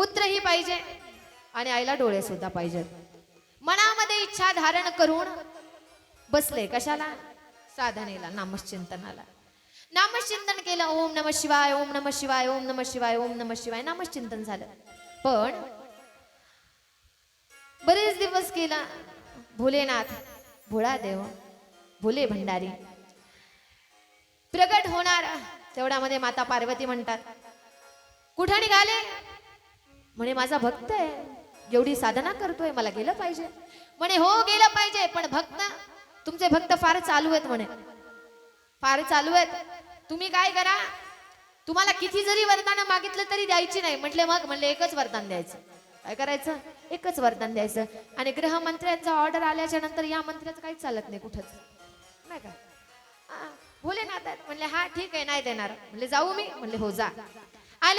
पुत्रही पाहिजे आणि आईला डोळे सुद्धा पाहिजेत. मनामध्ये इच्छा धारण करून बसले कशाला? साधनेला नामश्चिंतनाला. नामश्चिंतन केलं ओम नम शिवाय ओम नम शिवाय ओम नम शिवाय ओम नम शिवाय नामश्चिंतन झालं. पण बरेच दिवस केला भोलेनाथ भोळा देव भोले भंडारी. प्रगट होणार तेवढ्यामध्ये माता पार्वती म्हणतात. कुठं निघाले? म्हणे माझा भक्त आहे. जेवढी साधना करतोय मला गेलं पाहिजे. म्हणे हो गेलं पाहिजे पण भक्त तुमचे भक्त फार चालू आहेत म्हणे. फार चालू आहेत? तुम्ही काय करा? तुम्हाला किती जरी वरदान मागितलं तरी द्यायची नाही. म्हटले मग? म्हणले एकच वरदान द्यायचं. काय करायचं? एकच वरदान द्यायचं. आणि गृहमंत्र्यांचा ऑर्डर आल्याच्यानंतर या मंत्र्याचं काहीच चालत नाही कुठंच. नाही का? हा, भोलेनाथ म्हणले हा ठीक आहे नाही देणार. म्हणले जाऊ मी. म्हणले हो जा. आले.